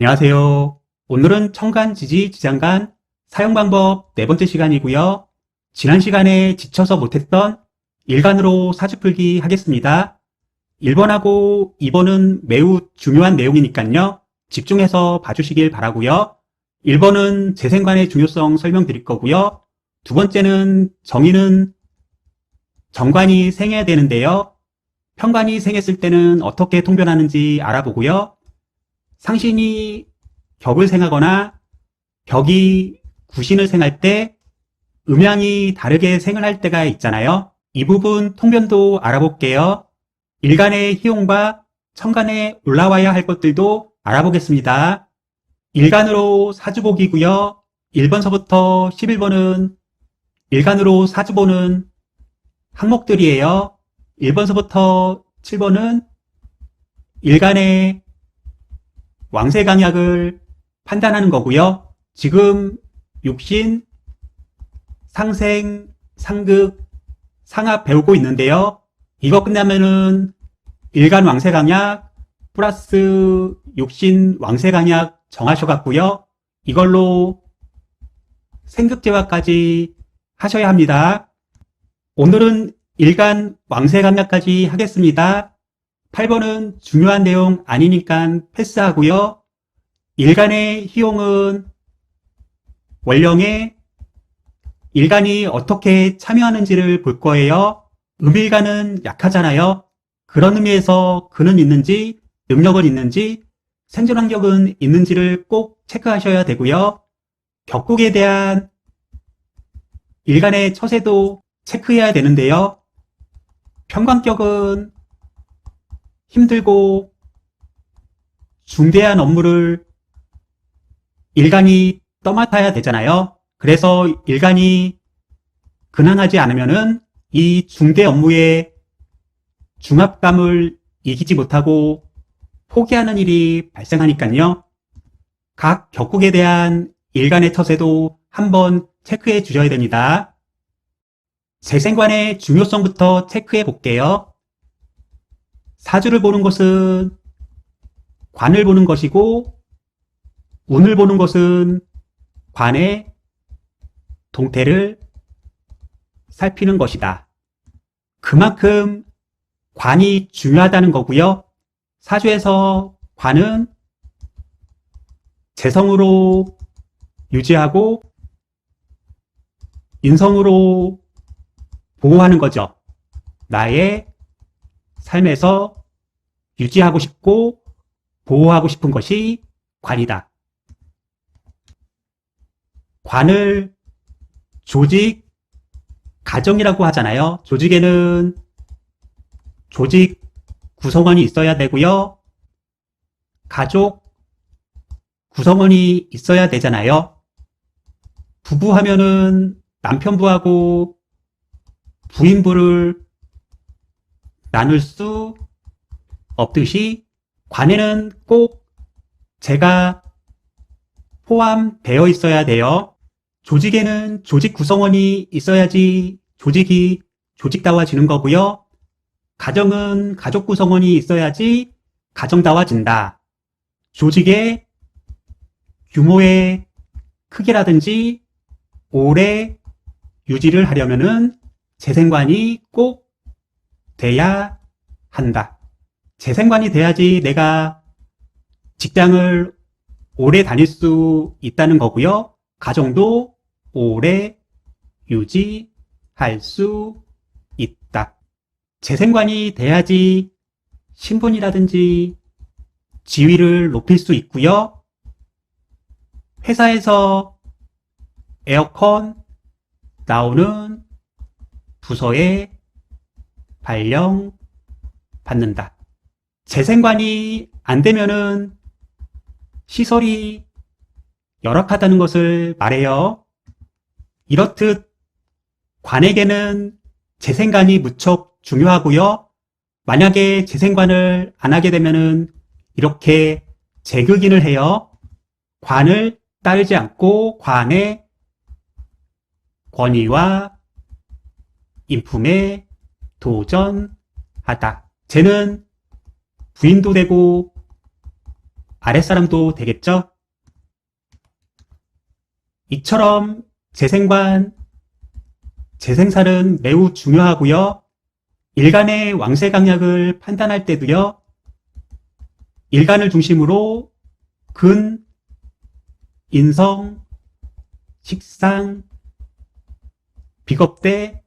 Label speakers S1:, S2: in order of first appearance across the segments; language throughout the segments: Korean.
S1: 안녕하세요. 오늘은 청간 지지 지장간 사용 방법 네 번째 시간이고요. 지난 시간에 지쳐서 못했던 일간으로 사주 풀기 하겠습니다. 1번하고 2번은 매우 중요한 내용이니까요. 집중해서 봐주시길 바라고요. 1번은 재생관의 중요성 설명드릴 거고요. 두 번째는 정의는 정관이 생해야 되는데요. 편관이 생했을 때는 어떻게 통변하는지 알아보고요. 상신이 격을 생하거나 격이 구신을 생할 때 음양이 다르게 생을 할 때가 있잖아요. 이 부분 통변도 알아볼게요. 일간의 희용과 천간에 올라와야 할 것들도 알아보겠습니다. 일간으로 사주복이고요. 1번서부터 11번은 일간으로 사주보는 항목들이에요. 1번서부터 7번은 일간의 왕세 강약을 판단하는 거고요. 지금 육신, 상생, 상극, 상합 배우고 있는데요. 이거 끝나면은 일간 왕세 강약 플러스 육신 왕세 강약 정하셔갖고요. 이걸로 생극제화까지 하셔야 합니다. 오늘은 일간 왕세 강약까지 하겠습니다. 8번은 중요한 내용 아니니까 패스하고요. 일간의 희용은 원령에 일간이 어떻게 참여하는지를 볼 거예요. 음일간은 약하잖아요. 그런 의미에서 그는 있는지 능력은 있는지 생존 환경은 있는지를 꼭 체크하셔야 되고요. 격국에 대한 일간의 처세도 체크해야 되는데요. 평관격은 힘들고 중대한 업무를 일간이 떠맡아야 되잖아요. 그래서 일간이 근한하지 않으면은 이 중대 업무의 중압감을 이기지 못하고 포기하는 일이 발생하니까요. 각 격국에 대한 일간의 처세도 한번 체크해 주셔야 됩니다. 재생관의 중요성부터 체크해 볼게요. 사주를 보는 것은 관을 보는 것이고 운을 보는 것은 관의 동태를 살피는 것이다. 그만큼 관이 중요하다는 거고요. 사주에서 관은 재성으로 유지하고 인성으로 보호하는 거죠. 나의 삶에서 유지하고 싶고 보호하고 싶은 것이 관이다. 관을 조직, 가정이라고 하잖아요. 조직에는 조직 구성원이 있어야 되고요. 가족 구성원이 있어야 되잖아요. 부부하면은 남편부하고 부인부를 나눌 수 없듯이 관에는 꼭 제가 포함되어 있어야 돼요. 조직에는 조직 구성원이 있어야지 조직이 조직다워지는 거고요. 가정은 가족 구성원이 있어야지 가정다워진다. 조직의 규모의 크기라든지 오래 유지를 하려면은 재생관이 꼭 돼야 한다. 재생관이 돼야지 내가 직장을 오래 다닐 수 있다는 거고요. 가정도 오래 유지할 수 있다. 재생관이 돼야지 신분이라든지 지위를 높일 수 있고요. 회사에서 에어컨 나오는 부서에 발령 받는다. 재생관이 안 되면은 시설이 열악하다는 것을 말해요. 이렇듯 관에게는 재생관이 무척 중요하고요. 만약에 재생관을 안 하게 되면은 이렇게 재극인을 해요. 관을 따르지 않고 관의 권위와 인품에 도전하다. 쟤는 부인도 되고 아랫사람도 되겠죠? 이처럼 재생관, 재생살은 매우 중요하고요. 일간의 왕세 강약을 판단할 때도요. 일간을 중심으로 근, 인성, 식상, 비겁대,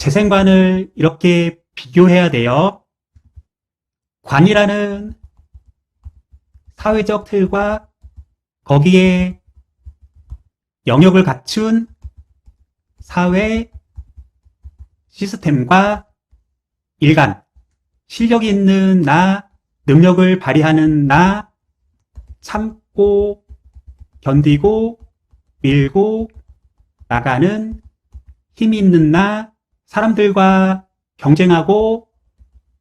S1: 재생관을 이렇게 비교해야 돼요. 관이라는 사회적 틀과 거기에 영역을 갖춘 사회 시스템과 일간, 실력이 있는 나, 능력을 발휘하는 나, 참고, 견디고, 밀고, 나가는 힘이 있는 나, 사람들과 경쟁하고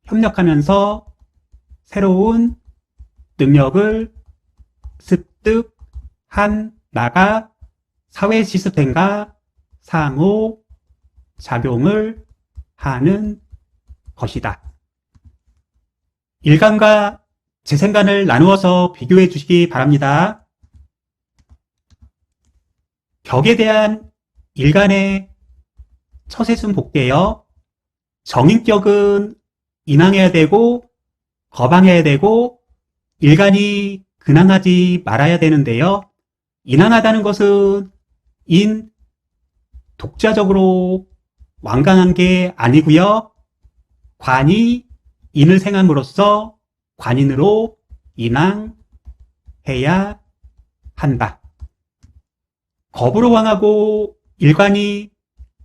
S1: 협력하면서 새로운 능력을 습득한 나가 사회 시스템과 상호 작용을 하는 것이다. 일간과 재생관을 나누어서 비교해 주시기 바랍니다. 격에 대한 일간의 처세순 볼게요. 정인격은 인항해야 되고 거방해야 되고 일간이 근항하지 말아야 되는데요. 인항하다는 것은 인 독자적으로 완강한 게 아니고요. 관이 인을 생함으로써 관인으로 인항해야 한다. 겁으로 왕하고 일관이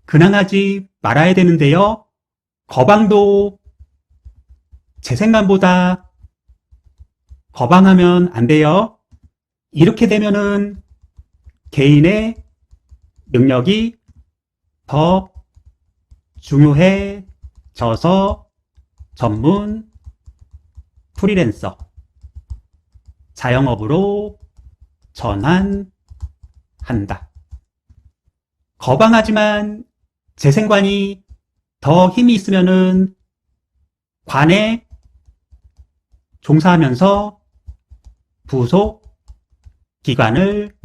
S1: 근항하지 말아야 되는데요. 거방도 제 생각보다 거방하면 안 돼요. 이렇게 되면은 개인의 능력이 더 중요해져서 전문 프리랜서 자영업으로 전환한다. 거방하지만 재생관이 더 힘이 있으면은 관에 종사하면서 부속 기관을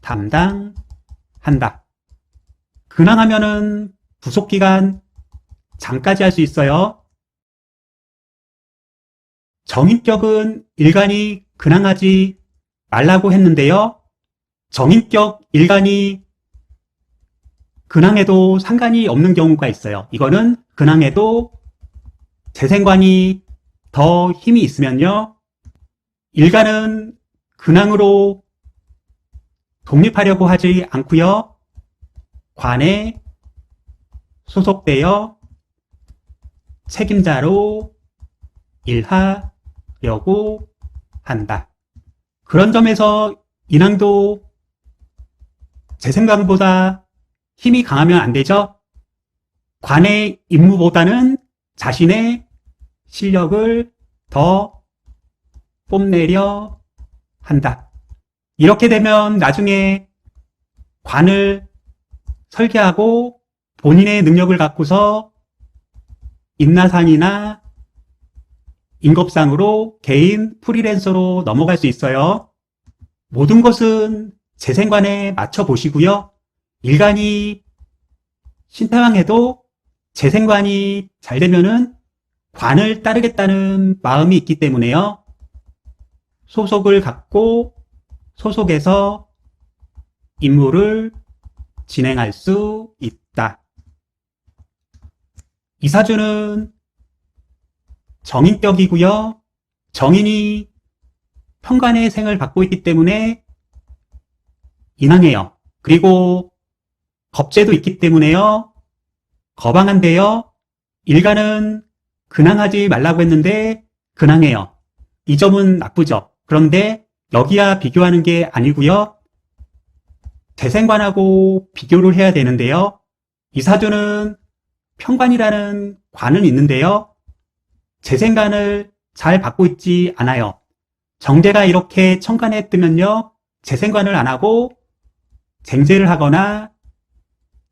S1: 담당한다. 근황하면은 부속 기간 장까지 할 수 있어요. 정인격은 일간이 근황하지 말라고 했는데요. 정인격 일간이 근황에도 상관이 없는 경우가 있어요. 이거는 근황에도 재생관이 더 힘이 있으면요. 일간은 근황으로 독립하려고 하지 않고요. 관에 소속되어 책임자로 일하려고 한다. 그런 점에서 인왕도 제 생각보다 힘이 강하면 안 되죠? 관의 임무보다는 자신의 실력을 더 뽐내려 한다. 이렇게 되면 나중에 관을 설계하고 본인의 능력을 갖고서 인나상이나 임급상으로 개인 프리랜서로 넘어갈 수 있어요. 모든 것은 재생관에 맞춰 보시고요. 일간이 신태왕해도 재생관이 잘 되면은 관을 따르겠다는 마음이 있기 때문에요. 소속을 갖고 소속에서 임무를 진행할 수 있다. 이사주는 정인격이고요. 정인이 평간의 생을 받고 있기 때문에 인항해요. 그리고 겁재도 있기 때문에요. 거방한데요. 일간은 근항하지 말라고 했는데 근항해요. 이 점은 나쁘죠. 그런데 여기와 비교하는 게 아니고요. 재생관하고 비교를 해야 되는데요. 이 사주는 평관이라는 관은 있는데요. 재생관을 잘 받고 있지 않아요. 정제가 이렇게 천간에 뜨면요. 재생관을 안 하고 쟁제를 하거나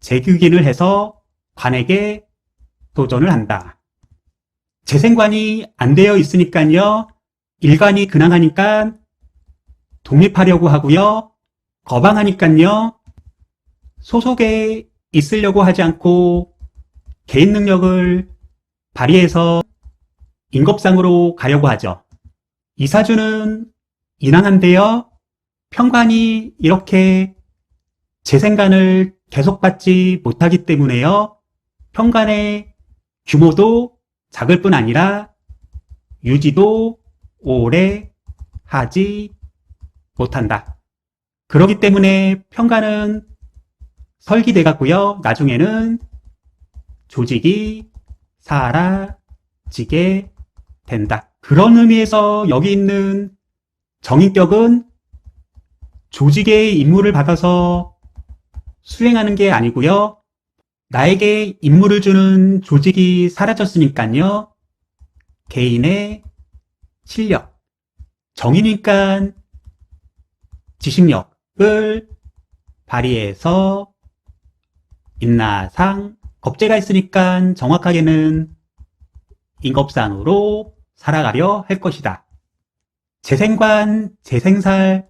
S1: 재규긴을 해서 관에게 도전을 한다. 재생관이 안 되어 있으니까요. 일관이 근황하니까 독립하려고 하고요. 거방하니깐요. 소속에 있으려고 하지 않고 개인 능력을 발휘해서 임급상으로 가려고 하죠. 이사주는 인왕한데요. 평관이 이렇게 재생관을 계속받지 못하기 때문에요. 평관의 규모도 작을 뿐 아니라 유지도 오래 하지 못한다. 그러기 때문에 평관은 설기돼 갔고요. 나중에는 조직이 사라지게 된다. 그런 의미에서 여기 있는 정인격은 조직의 임무를 받아서 수행하는 게 아니고요. 나에게 임무를 주는 조직이 사라졌으니까요. 개인의 실력, 정이니까 지식력을 발휘해서 인나상, 겁재가 있으니까 정확하게는 인겁상으로 살아가려 할 것이다. 재생관, 재생살,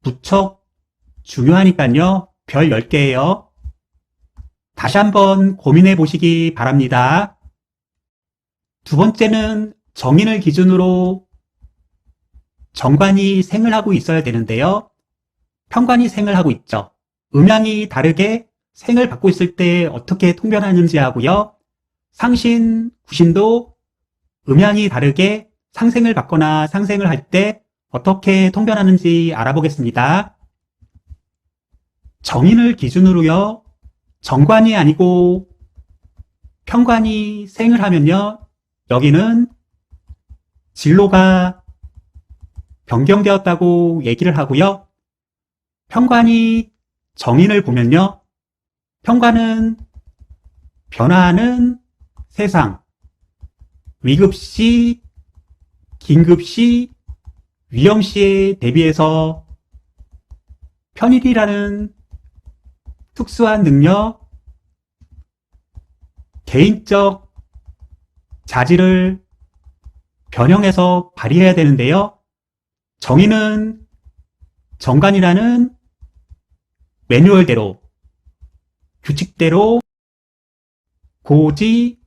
S1: 무척 중요하니까요. 별 10개예요. 다시 한번 고민해 보시기 바랍니다. 두 번째는 정인을 기준으로 정관이 생을 하고 있어야 되는데요. 평관이 생을 하고 있죠. 음양이 다르게 생을 받고 있을 때 어떻게 통변하는지 하고요. 상신, 구신도 음양이 다르게 상생을 받거나 상생을 할 때 어떻게 통변하는지 알아보겠습니다. 정인을 기준으로요. 정관이 아니고 평관이 생을 하면요. 여기는 진로가 변경되었다고 얘기를 하고요. 평관이 정인을 보면요. 평관은 변화하는 세상, 위급시, 긴급시, 위험시에 대비해서 편일이라는 특수한 능력, 개인적 자질을 변형해서 발휘해야 되는데요. 정의는 정관이라는 매뉴얼대로, 규칙대로, 고지,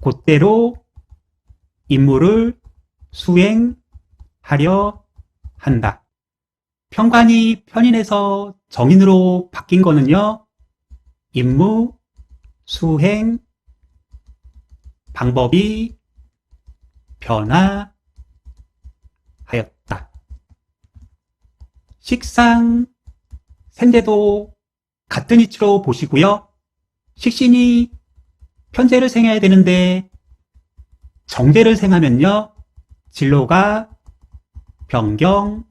S1: 곧대로 임무를 수행하려 한다. 평관이 편인에서 정인으로 바뀐 거는요, 임무, 수행, 방법이 변화하였다. 식상, 생대도 같은 위치로 보시고요. 식신이 편제를 생해야 되는데 정제를 생하면요. 진로가 변경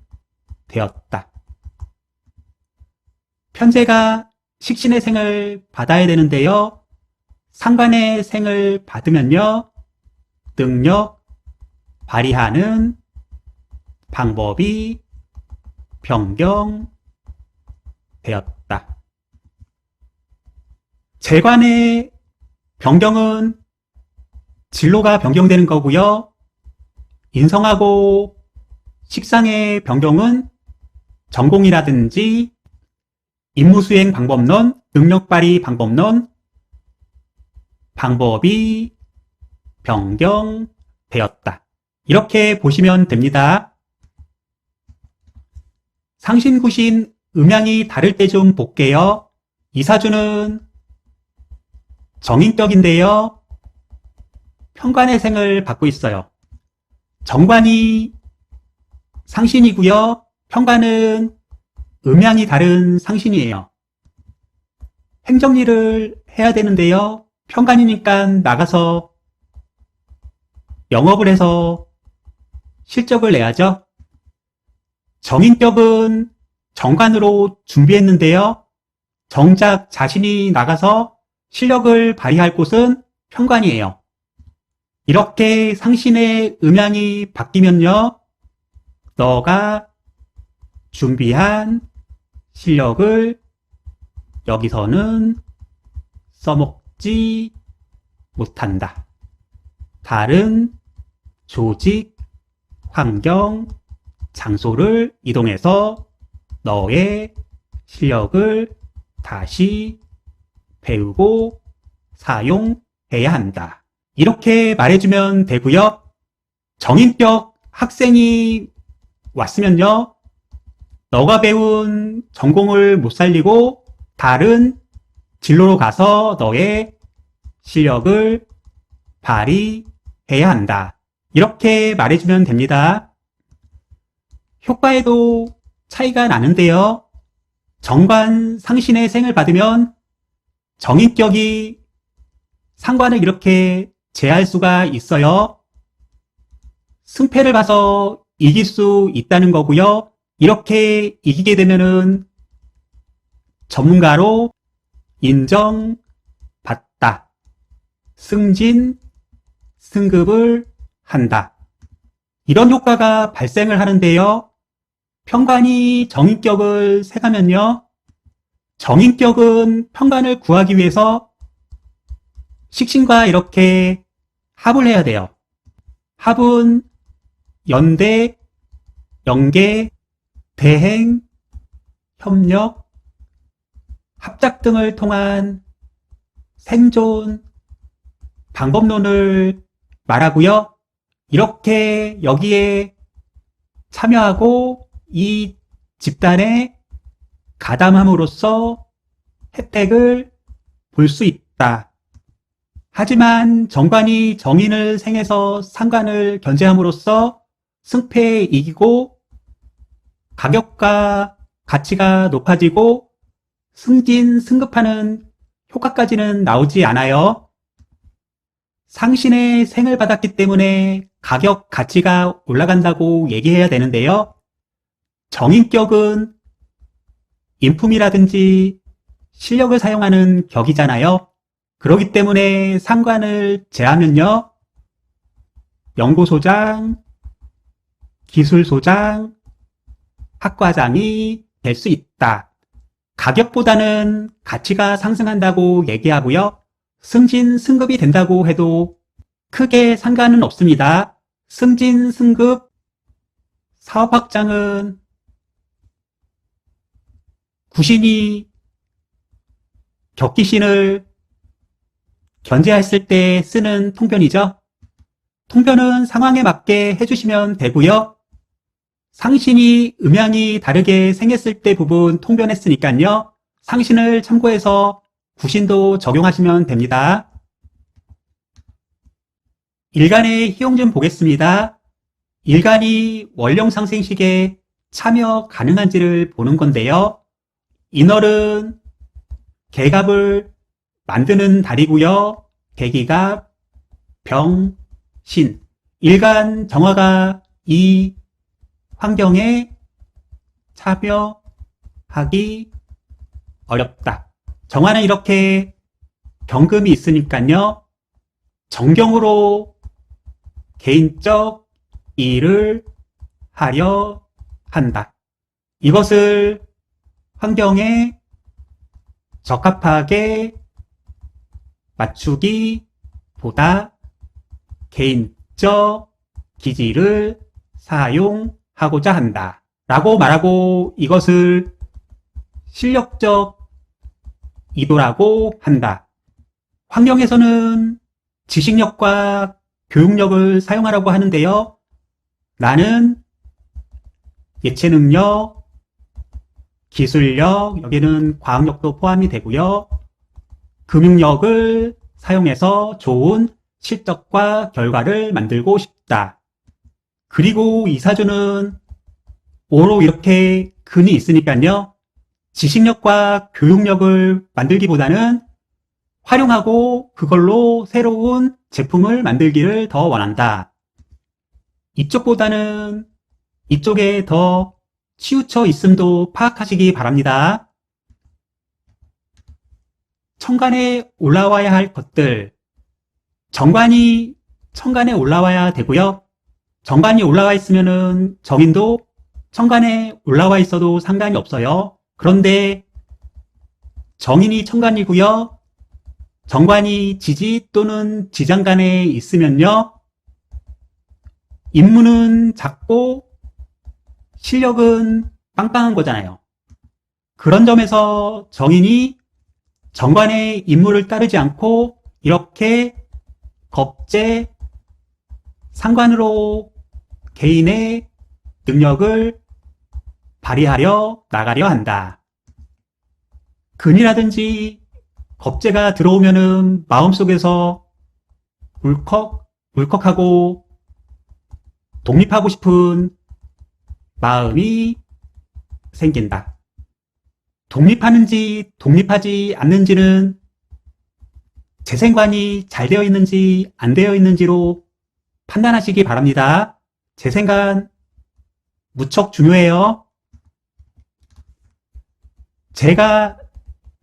S1: 되었다. 편제가 식신의 생을 받아야 되는데요. 상관의 생을 받으면요. 능력 발휘하는 방법이 변경되었다. 재관의 변경은 진로가 변경되는 거고요. 인성하고 식상의 변경은 전공이라든지 임무수행 방법론, 능력 발휘 방법론, 방법이 변경되었다. 이렇게 보시면 됩니다. 상신구신 음양이 다를 때 좀 볼게요. 이사주는 정인격인데요. 평관의 생을 받고 있어요. 정관이 상신이고요. 평관은 음양이 다른 상신이에요. 행정일을 해야 되는데요. 평관이니까 나가서 영업을 해서 실적을 내야죠. 정인격은 정관으로 준비했는데요. 정작 자신이 나가서 실력을 발휘할 곳은 평관이에요. 이렇게 상신의 음양이 바뀌면요. 너가 준비한 실력을 여기서는 써먹지 못한다. 다른 조직 환경, 장소를 이동해서 너의 실력을 다시 배우고 사용해야 한다. 이렇게 말해주면 되고요. 정인격 학생이 왔으면요. 너가 배운 전공을 못 살리고 다른 진로로 가서 너의 실력을 발휘해야 한다. 이렇게 말해주면 됩니다. 효과에도 차이가 나는데요. 정관 상신의 생을 받으면 정인격이 상관을 이렇게 제할 수가 있어요. 승패를 봐서 이길 수 있다는 거고요. 이렇게 이기게 되면은 전문가로 인정받다. 승진, 승급을 한다. 이런 효과가 발생을 하는데요. 평관이 정인격을 세가면요. 정인격은 평관을 구하기 위해서 식신과 이렇게 합을 해야 돼요. 합은 연대, 연계, 대행, 협력, 합작 등을 통한 생존 방법론을 말하고요. 이렇게 여기에 참여하고 이 집단에 가담함으로써 혜택을 볼 수 있다. 하지만 정관이 정인을 생해서 상관을 견제함으로써 승패에 이기고 가격과 가치가 높아지고 승진, 승급하는 효과까지는 나오지 않아요. 상신의 생을 받았기 때문에 가격, 가치가 올라간다고 얘기해야 되는데요. 정인격은 인품이라든지 실력을 사용하는 격이잖아요. 그렇기 때문에 상관을 제하면요. 연구소장, 기술소장, 학과장이 될 수 있다. 가격보다는 가치가 상승한다고 얘기하고요. 승진, 승급이 된다고 해도 크게 상관은 없습니다. 승진, 승급, 사업 확장은 구신이 격기신을 견제했을 때 쓰는 통변이죠. 통변은 상황에 맞게 해주시면 되고요. 상신이 음양이 다르게 생겼을 때 부분 통변했으니까요. 상신을 참고해서 구신도 적용하시면 됩니다. 일간의 희용 좀 보겠습니다. 일간이 원령 상생식에 참여 가능한지를 보는 건데요. 인월은 개갑을 만드는 달이고요. 개기갑, 병, 신. 일간 정화가 이 환경에 참여하기 어렵다. 정화는 이렇게 경금이 있으니까요. 정경으로 개인적 일을 하려 한다. 이것을 환경에 적합하게 맞추기 보다 개인적 기지를 사용 하고자 한다. 라고 말하고 이것을 실력적 이도라고 한다. 환경에서는 지식력과 교육력을 사용하라고 하는데요. 나는 예체 능력, 기술력, 여기는 과학력도 포함이 되고요. 금융력을 사용해서 좋은 실적과 결과를 만들고 싶다. 그리고 이사주는 오로 이렇게 근이 있으니까요. 지식력과 교육력을 만들기보다는 활용하고 그걸로 새로운 제품을 만들기를 더 원한다. 이쪽보다는 이쪽에 더 치우쳐 있음도 파악하시기 바랍니다. 천간에 올라와야 할 것들. 정관이 천간에 올라와야 되고요. 정관이 올라와 있으면은 정인도 천간에 올라와 있어도 상관이 없어요. 그런데 정인이 천간이고요. 정관이 지지 또는 지장간에 있으면요. 임무는 작고 실력은 빵빵한 거잖아요. 그런 점에서 정인이 정관의 임무를 따르지 않고 이렇게 겁제 상관으로 개인의 능력을 발휘하려 나가려 한다. 근이라든지 겁제가 들어오면은 마음속에서 울컥, 울컥하고 독립하고 싶은 마음이 생긴다. 독립하는지 독립하지 않는지는 재생관이 잘 되어 있는지 안 되어 있는지로 판단하시기 바랍니다. 재생관 무척 중요해요. 제가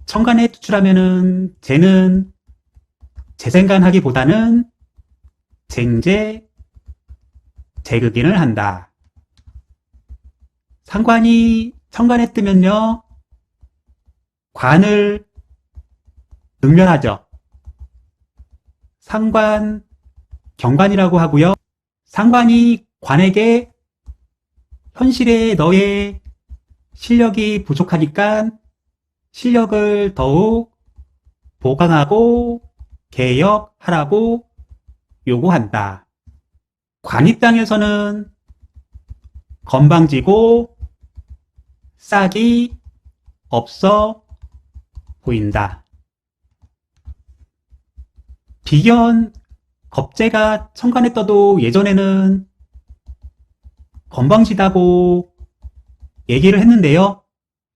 S1: 천간에 투출하면은 쟤는 재생관 하기보다는 쟁제, 재극인을 한다. 상관이 천간에 뜨면요. 관을 능멸하죠. 상관, 경관이라고 하고요. 상관이 관에게 현실에 너의 실력이 부족하니까 실력을 더욱 보강하고 개혁하라고 요구한다. 관 입장에서는 건방지고 싹이 없어 보인다. 비견 겁재가 천간에 떠도 예전에는 건방지다고 얘기를 했는데요.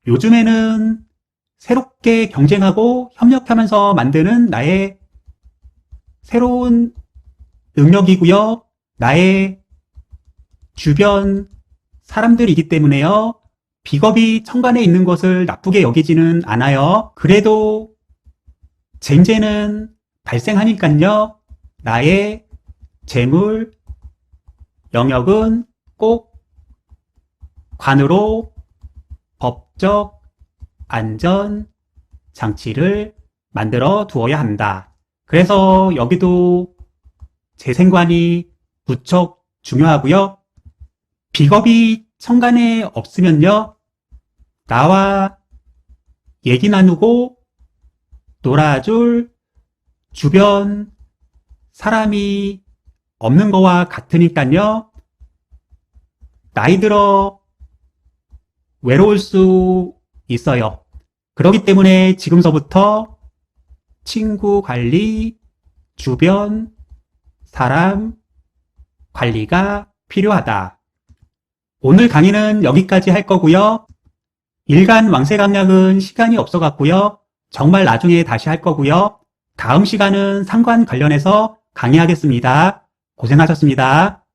S1: 요즘에는 새롭게 경쟁하고 협력하면서 만드는 나의 새로운 능력이고요. 나의 주변 사람들이기 때문에요. 비겁이 천간에 있는 것을 나쁘게 여기지는 않아요. 그래도 쟁제는 발생하니까요. 나의 재물, 영역은 꼭 관으로 법적 안전 장치를 만들어 두어야 한다. 그래서 여기도 재생관이 무척 중요하고요. 비겁이 천간에 없으면요. 나와 얘기 나누고 놀아줄 주변 사람이 없는 거와 같으니까요. 나이 들어 외로울 수 있어요. 그렇기 때문에 지금서부터 친구 관리, 주변 사람 관리가 필요하다. 오늘 강의는 여기까지 할 거고요. 일간 왕세 강약은 시간이 없어 갖고요. 정말 나중에 다시 할 거고요. 다음 시간은 상관 관련해서 강의하겠습니다. 고생하셨습니다.